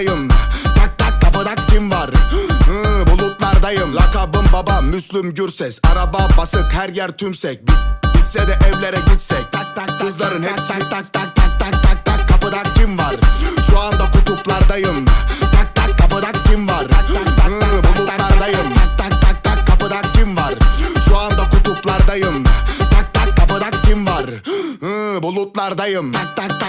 kutuplardayım Tak tak kapıda kim var Hı, Bulutlardayım Lakabım baba Müslüm Gürses Araba basık her yer tümsek Bit- Bitse de evlere gitsek Tak tak tak Kızların hep tak tak tak tak tak tak tak Kapıda kim var Şu anda kutuplardayım Tak tak kapıda kim var Hı, Bulutlardayım Tak tak tak tak kapıda kim var Şu anda kutuplardayım Tak tak kapıda kim var Hı, Bulutlardayım Tak tak